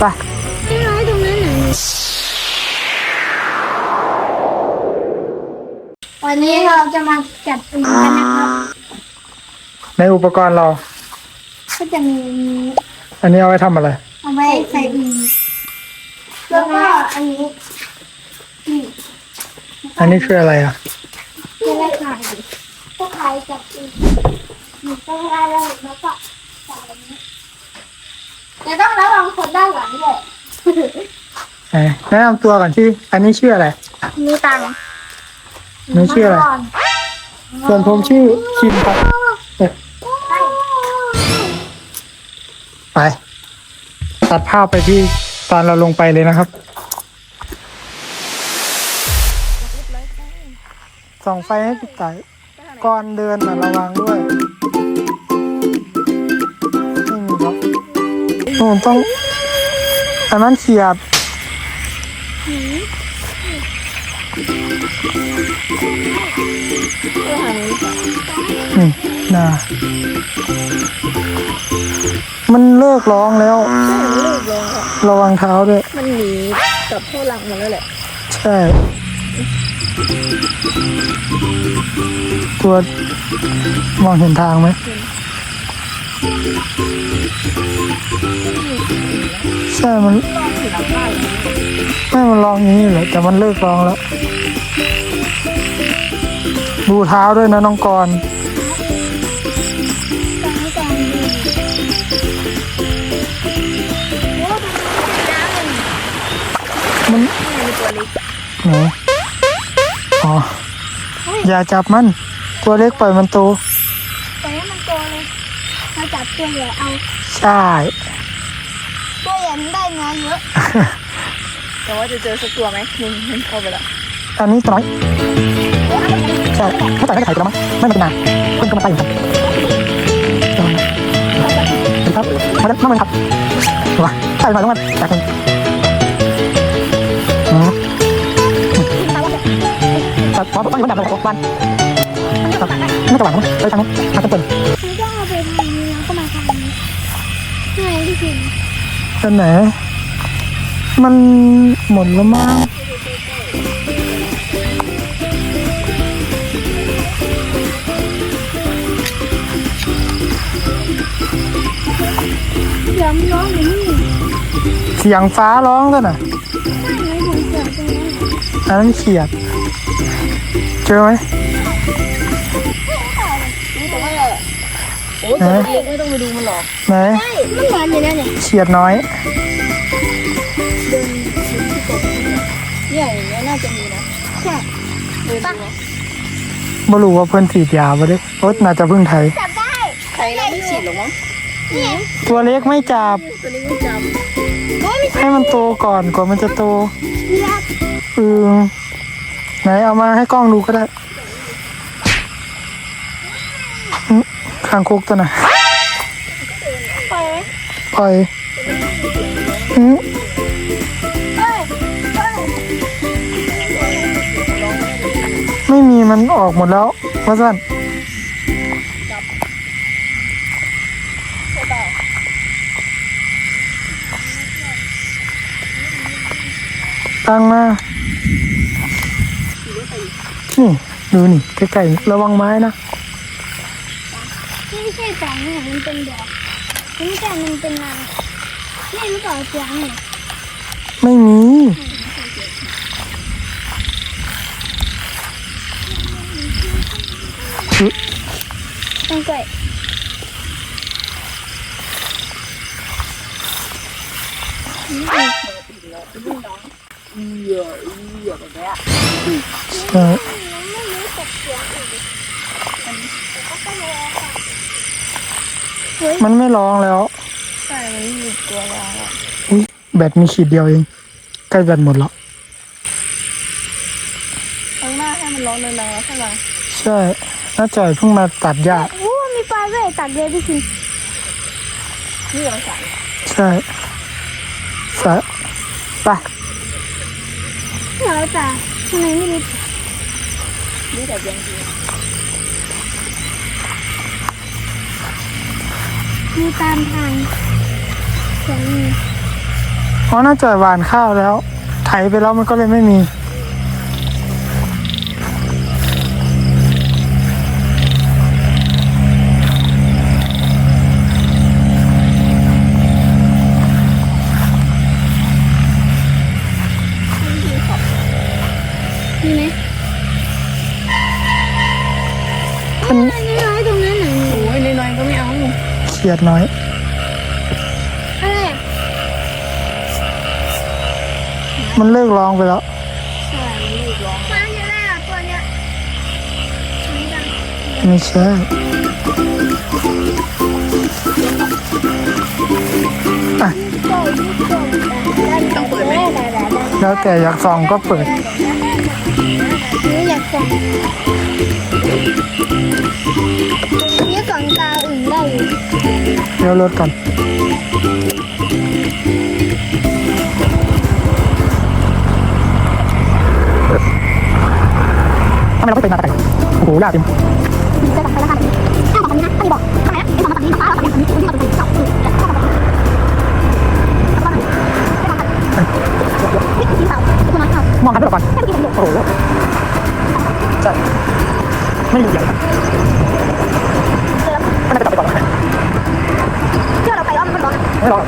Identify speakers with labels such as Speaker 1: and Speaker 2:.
Speaker 1: ไป
Speaker 2: ไม่ร้อยตรงนั้นไหนวันนี้เราจะมาจัดอึ่งกันนะครับ
Speaker 1: ในอุปกรณ์เรา
Speaker 2: ก็จะมี
Speaker 1: อันนี้เอาไว้ทำอะไร
Speaker 2: เอาไว้ใส่อึ่งแล้วก็อันนี้นี่
Speaker 1: อันนี้คืออะไรอะ
Speaker 2: จะได้ขายก็ขายจับอึ่งมีต้องได้แล้วแล้วก็ใส่อันนี้ จะต้องระวังคนด้านหลังด้วย
Speaker 1: ไหนแนะนำตัวก่อนที่อันนี้ชื่ออะไร
Speaker 2: มีตังค์
Speaker 1: หนูชื่ออะไรส่วนผมชื่อคิมครับเอ๊ะ
Speaker 2: ไป
Speaker 1: ไป ตัดภาพไปที่ตอนเราลงไปเลยนะครับ ส่องไฟให้พี่ไก่ก่อนเดินน่ะระวังด้วย โอ้ต้องอันนั้นเขียดอืมน่ามันเลิกร้องแล้ว ระวังเท้าด้วย
Speaker 3: มันหนีกลับเข้าหลังมันแล้วแหละ
Speaker 1: ใช่ ตัวมองเห็นทางไหม ใช่มันไม่มันร้องอย่างนี้แหละแต่มันเลิกร้องแล้ว ดูเท้าด้วยนะน้องกรมัน
Speaker 3: มีตัวเล็ก
Speaker 1: ไหนอ๋ออย่าจับมัน ตัวเล็กปล่อยมันโต
Speaker 2: ให้มันโตเลยเรา จับตัวใหญ่เอา
Speaker 1: ใช่
Speaker 2: ตัวใหญ่มันได้เนื้อเยอะ
Speaker 3: แต่ว่าจะเจอสักตัวไหมมันมันเข้าไปแล้ว
Speaker 1: อันนี้ตัวน้อย ใช่ถ้าต่อยไม่ได้ไข่ตัวมั้งไม่มันเป็นนานเพิ่งก็มาไปอยู่ครับระวังนะครับมาแล้วมาเลยครับว้าใช่หน่อยต้องมาแตกหนึ่งอืมครับพอต้องอยู่บนดับเลยวันครับไม่จะหวังมั้งไปทางนู้นทางเปิด
Speaker 2: คือต้องเอา นี่ไงที่พิมพ์
Speaker 1: อันไหน มันหมดแล้วมั้ง
Speaker 2: เดี๋ยวมันร้องอยู่นี่
Speaker 1: เสียงฟ้าร้องกันน่ะ
Speaker 2: ไม่ไหมถึงเสือตรงนั้น
Speaker 1: อันนั้นเขียด เจอไหม
Speaker 3: โอ้ยตัวเล็กไม่ต้องไปดูมันหรอก
Speaker 1: ไหน
Speaker 2: ใช่มันเหมือนอยู่นั่นเนี่ย
Speaker 1: เขียดน้อย
Speaker 3: เนี่ยอย่างเงี้ยน่าจะมีนะ
Speaker 2: ใช่
Speaker 3: เดินดูนะ
Speaker 1: บ่รู้ว่าเพิ่นฉีดยาบ่เด้โอ๊ตน่าจะเพิ่งไทย
Speaker 2: จับได้
Speaker 3: ใครเราไม่ฉีดหรอกมั้ง
Speaker 2: นี่
Speaker 1: ตัวเล็กไม่จับ
Speaker 3: ตัวเล็กไม่จ
Speaker 2: โอ้ยไม่ใช่
Speaker 1: ให้มันโตก่อนกว่ามันจะโต
Speaker 2: เลือด
Speaker 1: อืมไหนเอามาให้กล้องดูก็ได้ อืมคางคกตัวน่ะ
Speaker 2: ปล่อยไหม
Speaker 1: ปล่อยอืม
Speaker 2: เอ้ยเอ้ย
Speaker 1: ไม่มีมันออกหมดแล้วว่าสั้นตั้งมานี่ ดูนี่ ใกล้ๆ ระวังไม้นะ
Speaker 2: นี่ ไม่ใช่แสงเนี่ยมันเป็นดอกนี่ไม่ใช่มันเป็นนางนี่มันต่อเสียงเนี่ย
Speaker 1: ไม่มี
Speaker 2: ต้นกล้วย
Speaker 1: เออมั นไม่ร้องแล้วำ
Speaker 3: ใช่มันไม่มีตัวรองอะ
Speaker 1: อุ๊ยแบตมีขีดเดียวเอง ใกล้แบตหมดแล้ว
Speaker 3: ข้างหน้าให้มันร้องดังๆแล้วข้างหลัง
Speaker 1: ใช่น้าจ่อยเพิ่งมาตัดหญ้า
Speaker 2: โอ้มีปลาด้วยตัดเลยพี่คิม
Speaker 3: นี่เราสาย
Speaker 1: ใช่สะไป
Speaker 2: เหรอจ้ะทำไมไม่รู้
Speaker 3: นี่แต่ยังดี
Speaker 2: มีตามทางเสียงมี
Speaker 1: อ๋อน่าจะหวานข้าวแล้ว ไถไปแล้วมันก็เลยไม่มี
Speaker 2: มีไหม
Speaker 1: เขียดน้อย
Speaker 2: อะไรอะ
Speaker 1: มันเลิกร้องไปแล้ว
Speaker 3: ใช่มันรีบร้อง
Speaker 2: มันจะได้เหรอตัวเนี้ยไม่ได้
Speaker 1: ไม่ใช่อะ
Speaker 3: ต้องเปิดไหม
Speaker 1: แล้วแต่อยากส่องก็เปิด
Speaker 2: นี่อยากส่องนี่ ส่องตาอื่นได้อยู่
Speaker 1: เดี๋ยวรถก่อนทำไมเราไม่เป็นมาแต่ไกลโอ้โหยากจริง
Speaker 2: จะตัดไปแล้วค่ะถ้าตัดนี้นะถ้าบอกทำไมนะไอ้สองตัดนี้ฟ้าตัดนี้ตัดนี้ที่เราเป็นสองคือถ้าตัดนี้ตัดนี้ไม่ตัดนี้ไม่ตัดนี้เปล่าคุณน้อยเปล่าม
Speaker 1: องกันไปก่อน
Speaker 2: ไม่กินประโยชน์
Speaker 1: โอ้โหใช่ไม่มีอย่าง มัน
Speaker 2: ร้อ